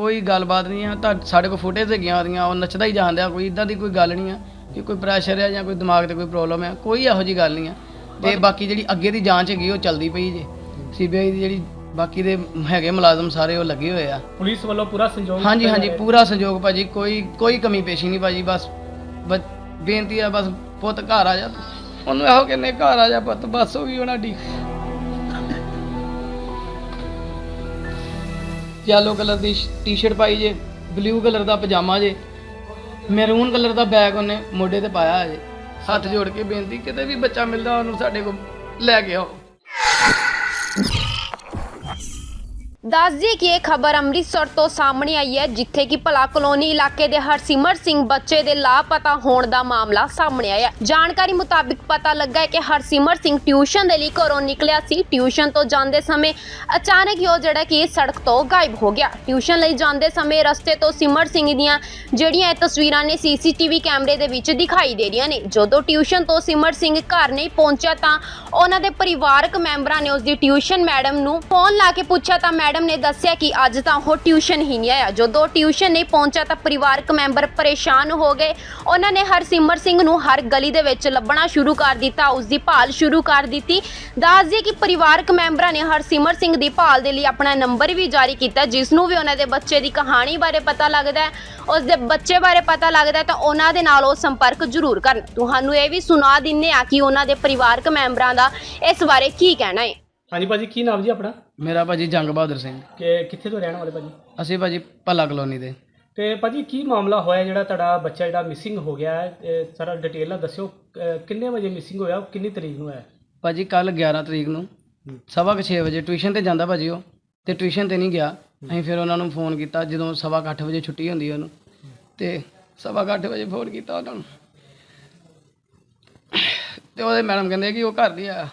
ਕੋਈ ਗੱਲਬਾਤ ਨਹੀਂ ਆ ਤਾਂ ਸਾਡੇ ਕੋਲ ਫੁਟੇਜ ਹੈਗੀਆਂ ਉਹਦੀਆਂ ਉਹ ਨੱਚਦਾ ਹੀ ਜਾਂਦਿਆ ਕੋਈ ਇਦਾਂ ਦੀ ਕੋਈ ਗੱਲ ਨਹੀਂ ਆ ਕਿ ਕੋਈ ਪ੍ਰੈਸ਼ਰ ਹੈ ਜਾਂ ਕੋਈ ਦਿਮਾਗ ਤੇ ਕੋਈ ਪ੍ਰੋਬਲਮ ਹੈ ਕੋਈ ਇਹੋ ਜੀ ਗੱਲ ਨਹੀਂ ਆ ਤੇ ਬਾਕੀ ਜਿਹੜੀ ਅੱਗੇ ਦੀ ਜਾਂਚ ਹੈਗੀ ਉਹ ਚੱਲਦੀ ਪਈ ਜੇ ਸੀਬੀਆਈ ਦੀ ਜਿਹੜੀ ਬਾਕੀ ਦੇ ਹੈਗੇ ਮੁਲਾਜ਼ਮ ਸਾਰੇ ਉਹ ਲੱਗੇ ਹੋਏ ਆ ਪੁਲਿਸ ਵੱਲੋਂ ਪੂਰਾ ਸੰਯੋਗ ਹਾਂਜੀ ਹਾਂਜੀ। ਪੂਰਾ ਸਹਿਯੋਗ ਭਾਜੀ ਕੋਈ ਕੋਈ ਕਮੀ ਪੇਸ਼ੀ ਨਹੀਂ ਭਾਜੀ ਬਸ ਬ- ਬੇਨਤੀ ਆ ਬਸ ਪੁੱਤ ਘਰ ਆ ਜਾ। ਉਹਨੂੰ ਇਹੋ ਕਹਿੰਦੇ ਘਰ ਆ ਜਾ ਪੁੱਤ ਬਸ ਹੋ ਗਈ ਉਹਨਾਂ ਦੀ ਯੈਲੋ ਕਲਰ ਦੀ ਟੀ-ਸ਼ਰਟ ਪਾਈ ਜੇ ਬਲੂ ਕਲਰ ਦਾ ਪਜਾਮਾ ਜੇ ਮੈਰੂਨ ਕਲਰ ਦਾ ਬੈਗ ਉਹਨੇ ਮੋਢੇ ਤੇ ਪਾਇਆ ਜੇ, ਹੱਥ ਜੋੜ ਕੇ ਬੇਨਤੀ, ਕਿਤੇ ਵੀ ਬੱਚਾ ਮਿਲਦਾ ਉਹਨੂੰ ਸਾਡੇ ਕੋਲ ਲੈ ਕੇ ਆਓ। ਦੱਸ ਦਈਏ ਕਿ ਇਹ ਖਬਰ ਅੰਮ੍ਰਿਤਸਰ ਤੋਂ ਸਾਹਮਣੇ ਆਈ ਹੈ, ਜਿੱਥੇ ਕਿ ਭਲਾ ਕਲੋਨੀ ਇਲਾਕੇ ਦੇ ਹਰਸਿਮਰ ਸਿੰਘ ਬੱਚੇ ਦੇ ਲਾਪਤਾ ਹੋਣ ਦਾ ਮਾਮਲਾ ਸਾਹਮਣੇ ਆਇਆ ਜਾਣਕਾਰੀ ਮੁਤਾਬਿਕ ਪਤਾ ਲੱਗਾ ਹੈ ਕਿ ਹਰਸਿਮਰ ਸਿੰਘ ਟਿਊਸ਼ਨ ਦੇ ਲਈ ਘਰੋਂ ਨਿਕਲਿਆ ਸੀ। ਟਿਊਸ਼ਨ ਤੋਂ ਜਾਂਦੇ ਸਮੇਂ ਅਚਾਨਕ ਹੀ ਉਹ ਜਿਹੜਾ ਕਿ ਸੜਕ ਤੋਂ ਗਾਇਬ ਹੋ ਗਿਆ। ਟਿਊਸ਼ਨ ਲਈ ਜਾਂਦੇ ਸਮੇਂ ਰਸਤੇ ਤੋਂ ਸਿਮਰ ਸਿੰਘ ਦੀਆਂ ਜਿਹੜੀਆਂ ਇਹ ਤਸਵੀਰਾਂ ਨੇ ਸੀਸੀਟੀਵੀ ਕੈਮਰੇ ਦੇ ਵਿੱਚ ਦਿਖਾਈ ਦੇ ਰਹੀਆਂ ਨੇ। ਜਦੋਂ ਟਿਊਸ਼ਨ ਤੋਂ ਸਿਮਰ ਸਿੰਘ ਘਰ ਨਹੀਂ ਪਹੁੰਚਿਆ ਤਾਂ ਉਹਨਾਂ ਦੇ ਪਰਿਵਾਰਕ ਮੈਂਬਰਾਂ ਨੇ ਉਸ ਦੀ ਟਿਊਸ਼ਨ ਮੈਡਮ ਨੂੰ ਫੋਨ ਲਾ ਕੇ ਪੁੱਛਿਆ ਤਾਂ ਮੈਡਮ ਨੇ ਦੱਸਿਆ ਕਿ ਅੱਜ ਤਾਂ ਉਹ ਟਿਊਸ਼ਨ ਹੀ ਨਹੀਂ ਆਇਆ। ਜਦੋਂ ਟਿਊਸ਼ਨ ਨਹੀਂ ਪਹੁੰਚਿਆ ਤਾਂ ਪਰਿਵਾਰਕ ਮੈਂਬਰ ਪਰੇਸ਼ਾਨ ਹੋ ਗਏ। ਉਹਨਾਂ ਨੇ ਹਰਸਿਮਰ ਸਿੰਘ ਨੂੰ ਹਰ ਗਲੀ ਦੇ ਵਿੱਚ ਲੱਭਣਾ ਸ਼ੁਰੂ ਕਰ ਦਿੱਤਾ ਉਸ ਦੀ ਭਾਲ ਸ਼ੁਰੂ ਕਰ ਦਿੱਤੀ। ਦੱਸ ਦਈਏ ਕਿ ਪਰਿਵਾਰਕ ਮੈਂਬਰਾਂ ਨੇ ਹਰਸਿਮਰ ਸਿੰਘ ਦੀ ਭਾਲ ਦੇ ਲਈ ਆਪਣਾ ਨੰਬਰ ਵੀ ਜਾਰੀ ਕੀਤਾ, ਜਿਸ ਨੂੰ ਵੀ ਉਹਨਾਂ ਦੇ ਬੱਚੇ ਦੀ ਕਹਾਣੀ ਬਾਰੇ ਪਤਾ ਲੱਗਦਾ ਹੈ। ਉਸ ਦੇ ਬੱਚੇ ਬਾਰੇ ਪਤਾ ਲੱਗਦਾ ਹੈ ਤਾਂ ਉਹਨਾਂ ਦੇ ਨਾਲ ਉਹ ਸੰਪਰਕ ਜ਼ਰੂਰ ਕਰਨ। ਤੁਹਾਨੂੰ ਇਹ ਵੀ ਸੁਣਾ ਦਿੰਨੇ ਆ ਕਿ ਉਹਨਾਂ ਦੇ ਪਰਿਵਾਰਕ ਮੈਂਬਰਾਂ ਦਾ ਇਸ ਬਾਰੇ ਕੀ ਕਹਿਣਾ ਹੈ। ਹਾਂਜੀ ਭਾਜੀ ਕੀ ਨਾਮ ਜੀ ਆਪਣਾ? ਮੇਰਾ ਭਾਜੀ ਜੰਗ ਬਹਾਦਰ ਸਿੰਘ। ਕਿ ਕਿੱਥੇ ਤੋਂ ਰਹਿਣ ਵਾਲੇ ਭਾਜੀ? ਅਸੀਂ ਭਾਜੀ ਭੱਲਾ ਕਲੋਨੀ ਦੇ। ਤੇ ਭਾਜੀ ਕੀ ਮਾਮਲਾ ਹੋਇਆ ਜਿਹੜਾ ਤੁਹਾਡਾ ਬੱਚਾ ਜਿਹੜਾ ਮਿਸਿੰਗ ਹੋ ਗਿਆ ਹੈ? ਇਹ ਸਾਰਾ ਡਿਟੇਲ ਨਾਲ ਦੱਸਿਓ ਅਹ ਕਿੰਨੇ ਵਜੇ ਮਿਸਿੰਗ ਹੋਇਆ ਕਿੰਨੀ ਤਰੀਕ ਨੂੰ ਹੋਇਆ? ਭਾਜੀ ਕੱਲ 11 ਤਰੀਕ ਨੂੰ। ਸਵਾ ਕੁ 6 ਵਜੇ ਟਿਊਸ਼ਨ ਤੇ ਜਾਂਦਾ ਭਾਜੀ ਉਹ। ਤੇ ਟਿਊਸ਼ਨ ਤੇ ਨਹੀਂ ਗਿਆ। ਅਸੀਂ ਫਿਰ ਉਹਨਾਂ ਨੂੰ ਫੋਨ ਕੀਤਾ ਜਦੋਂ ਸਵਾ ਕੁ ਅੱਠ ਵਜੇ ਛੁੱਟੀ ਹੁੰਦੀ ਹੈ ਉਹਨੂੰ। ਤੇ ਸਵਾ ਕੁ ਅੱਠ ਵਜੇ ਫੋਨ ਕੀਤਾ ਉਹਨਾਂ ਨੂੰ। ਤੇ ਉਹਦੇ ਮੈਡਮ ਕਹਿੰਦੇ ਕਿ ਉਹ ਘਰ ਨਹੀਂ ਆਇਆ।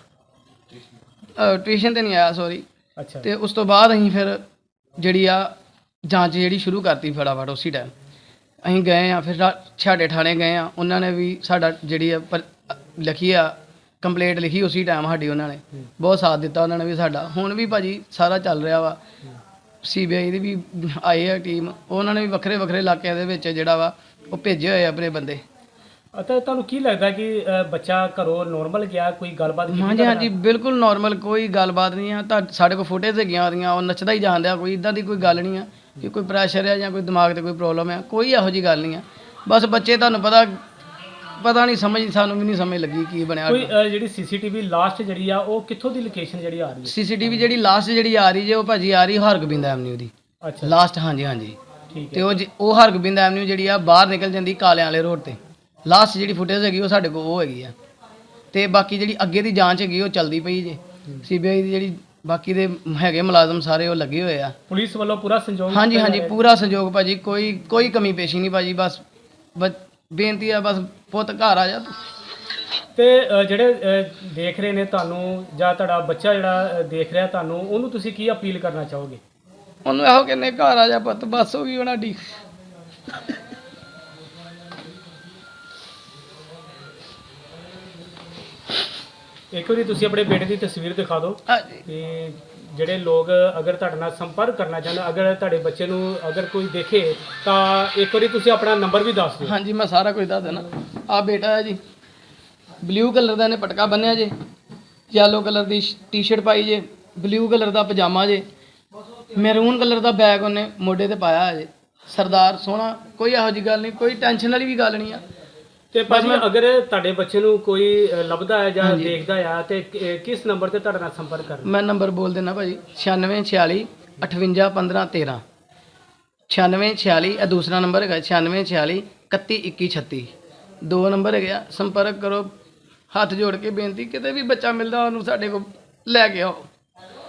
ਟਿਊਸ਼ਨ ਤੇ ਨਹੀਂ ਆਇਆ ਸੌਰੀ ਅੱਛਾ। ਤੇ ਉਸ ਤੋਂ ਬਾਅਦ ਅਸੀਂ ਫਿਰ ਜਿਹੜੀ ਆ ਜਾਂਚ ਜਿਹੜੀ ਸ਼ੁਰੂ ਕਰਤੀ ਫਟਾਫਟ ਉਸੇ ਟਾਈਮ ਅਸੀਂ ਗਏ ਆ ਫਿਰ ਸਾਡੇ ਥਾਣੇ ਗਏ ਆ। ਉਹਨਾਂ ਨੇ ਵੀ ਸਾਡਾ ਜਿਹੜੀ ਆ ਪਰ- ਲਿਖੀ ਆ ਕੰਪਲੇਂਟ ਲਿਖੀ ਉਸੇ ਟਾਈਮ ਸਾਡੀ ਉਹਨਾਂ ਨੇ। ਬਹੁਤ ਸਾਥ ਦਿੱਤਾ ਉਹਨਾਂ ਨੇ ਵੀ ਸਾਡਾ। ਹੁਣ ਵੀ ਭਾਜੀ ਸਾਰਾ ਚੱਲ ਰਿਹਾ ਵਾ। ਸੀਬੀਆਈ ਦੀ ਵੀ ਆਏ ਆ ਟੀਮ ਉਹਨਾਂ ਨੇ ਵੀ ਵੱਖਰੇ ਵੱਖਰੇ ਇਲਾਕਿਆਂ ਦੇ ਵਿੱਚ ਜਿਹੜਾ ਵਾ ਉਹ ਭੇਜੇ ਹੋਏ ਆ ਆਪਣੇ ਬੰਦੇ। ਅਤੇ ਤੁਹਾਨੂੰ ਕੀ ਲੱਗਦਾ ਕਿ ਬੱਚਾ ਘਰੋਂ ਨੋਰਮਲ ਗਿਆ ਕੋਈ ਗੱਲਬਾਤ ਕੀਤੀ ਹਾਂਜੀ ਹਾਂਜੀ ਬਿਲਕੁਲ ਨਾਰਮਲ ਕੋਈ ਗੱਲਬਾਤ ਨਹੀਂ ਆ। ਤਾਂ ਸਾਡੇ ਕੋਲ ਫੁਟੇਜ ਹੈਗੀਆਂ ਉਹਦੀਆਂ ਉਹ ਨੱਚਦਾ ਹੀ ਜਾਂਦਿਆ ਕੋਈ ਇਦਾਂ ਦੀ ਕੋਈ ਗੱਲ ਨਹੀਂ ਆ ਕਿ ਕੋਈ ਪ੍ਰੈਸ਼ਰ ਹੈ ਜਾਂ ਕੋਈ ਦਿਮਾਗ ਤੇ ਕੋਈ ਪ੍ਰੋਬਲਮ ਹੈ ਕੋਈ ਇਹੋ ਜੀ ਗੱਲ ਨਹੀਂ ਆ। ਬਸ ਬੱਚੇ ਤੁਹਾਨੂੰ ਪਤਾ ਪਤਾ ਨਹੀਂ ਸਮਝ ਸਾਨੂੰ ਵੀ ਨਹੀਂ ਸਮਝ ਲੱਗੀ ਕੀ ਬਣਿਆ ਕੋਈ ਅਹ, ਜਿਹੜੀ ਸੀਸੀਟੀਵੀ ਲਾਸਟ ਜਿਹੜੀ ਆ ਉਹ ਕਿੱਥੋਂ ਦੀ ਲੋਕੇਸ਼ਨ ਜਿਹੜੀ ਆ ਰਹੀ ਸੀਸੀਟੀਵੀ ਜਿਹੜੀ ਲਾਸਟ ਜਿਹੜੀ ਆ ਰਹੀ ਜੇ ਉਹ ਭਾਜੀ ਆ ਰਹੀ ਹਰਗੋਬਿੰਦ ਐਵਨਿਊ ਦੀ। ਹੈ ਅੱਛਾ। ਲਾਸਟ ਹਾਂਜੀ ਹਾਂਜੀ। ਠੀਕ ਤੇ ਹੈ ਉਹ ਜ- ਉਹ ਹਰਗੋਬਿੰਦ ਐਵਨਿਊ ਜਿਹੜੀ ਆ ਬਾਹਰ ਨਿਕਲ ਜਾਂਦੀ ਕਾਲਿਆਂ ਵਾਲੇ ਰੋਡ ਤੇ। ਲਾਸਟ ਜਿਹੜੀ ਫੁਟੇਜ ਹੈਗੀ ਉਹ ਸਾਡੇ ਕੋਲ ਉਹ ਹੈਗੀ ਆ। ਤੇ ਬਾਕੀ ਜਿਹੜੀ ਅੱਗੇ ਦੀ ਜਾਂਚ ਹੈਗੀ ਉਹ ਚੱਲਦੀ ਪਈ ਜੇ। ਸੀਬੀਆਈ ਦੀ ਜਿਹੜੀ ਬਾਕੀ ਦੇ ਹੈਗੇ ਮੁਲਾਜ਼ਮ ਸਾਰੇ ਉਹ ਲੱਗੇ ਹੋਏ ਆ। ਪੁਲਿਸ ਵੱਲੋਂ ਪੂਰਾ ਸੰਯੋਗ ਹਾਂਜੀ ਹਾਂਜੀ। ਪੂਰਾ ਸਹਿਯੋਗ ਭਾਜੀ ਕੋਈ ਕੋਈ ਕਮੀ ਪੇਸ਼ੀ ਨਹੀਂ ਭਾਜੀ ਬਸ ਬ- ਬੇਨਤੀ ਆ ਬਸ ਪੁੱਤ ਘਰ ਆ ਜਾ ਤੂੰ। ਤੇ ਜਿਹੜੇ ਦੇਖ ਰਹੇ ਨੇ ਤੁਹਾਨੂੰ ਜਾਂ ਤੁਹਾਡਾ ਬੱਚਾ ਜਿਹੜਾ ਦੇਖ ਰਿਹਾ ਤੁਹਾਨੂੰ ਉਹਨੂੰ ਤੁਸੀਂ ਕੀ ਅਪੀਲ ਕਰਨਾ ਚਾਹੋਗੇ? ਉਹਨੂੰ ਇਹੋ ਕਹਿੰਦੇ ਘਰ ਆ ਜਾ ਪੁੱਤ ਬਸ ਹੋ ਗਈ ਉਹਨਾਂ ਦੀ ਇੱਕ ਵਾਰੀ ਤੁਸੀਂ ਆਪਣੇ ਬੇਟੇ ਦੀ ਤਸਵੀਰ ਦਿਖਾ ਦਿਓ। ਹਾਂਜੀ ਕਿ ਜਿਹੜੇ ਲੋਕ ਅਗਰ ਤੁਹਾਡੇ ਨਾਲ ਸੰਪਰਕ ਕਰਨਾ ਚਾਹੁੰਦੇ ਅਗਰ ਤੁਹਾਡੇ ਬੱਚੇ ਨੂੰ ਅਗਰ ਕੋਈ ਦੇਖੇ ਤਾਂ ਇੱਕ ਵਾਰੀ ਤੁਸੀਂ ਆਪਣਾ ਨੰਬਰ ਵੀ ਦੱਸ ਦਿਓ। ਹਾਂਜੀ ਮੈਂ ਸਾਰਾ ਕੁਝ ਦੱਸ ਦੇਣਾ। ਆ ਬੇਟਾ ਹੈ ਜੀ। ਬਲੂ ਕਲਰ ਦਾ ਇਹਨੇ ਪਟਕਾ ਬੰਨਿਆ ਜੇ। ਯੈਲੋ ਕਲਰ ਦੀ ਟੀ-ਸ਼ਰਟ ਪਾਈ ਜੇ। ਬਲੂ ਕਲਰ ਦਾ ਪਜਾਮਾ ਜੇ। ਮੈਰੂਨ ਕਲਰ ਦਾ ਬੈਗ ਉਹਨੇ ਮੋਢੇ ਤੇ ਪਾਇਆ ਹੈ ਜੇ। ਸਰਦਾਰ ਸੋਹਣਾ। ਕੋਈ ਇਹੋ ਜੀ ਗੱਲ ਨਹੀਂ ਕੋਈ ਟੈਨਸ਼ਨ ਵਾਲੀ ਵੀ ਗੱਲ ਨਹੀਂ ਆ। ਤੇ ਭਾਜੀ ਅਗਰ ਤੁਹਾਡੇ ਬੱਚੇ ਨੂੰ ਕੋਈ ਅ, ਲੱਭਦਾ ਹੈ ਜਾਂ ਦੇਖਦਾ ਆ ਤੇ ਕਿ- ਕਿਸ ਨੰਬਰ ਤੇ ਤੁਹਾਡੇ ਨਾਲ ਸੰਪਰਕ ਕਰਨਾ? ਮੈਂ ਨੰਬਰ ਬੋਲ ਦੇਣਾ ਭਾਜੀ। 9646 58 15 13 9646 ਇਹ ਦੂਸਰਾ ਨੰਬਰ ਹੈਗਾ 9646 31 21 36 ਦੋ ਨੰਬਰ ਹੈਗੇ ਸੰਪਰਕ ਕਰੋ। ਹੱਥ ਜੋੜ ਕੇ ਬੇਨਤੀ ਕਿਤੇ ਵੀ ਬੱਚਾ ਮਿਲਦਾ ਉਹਨੂੰ ਸਾਡੇ ਕੋਲ ਲੈ ਕੇ ਆਓ।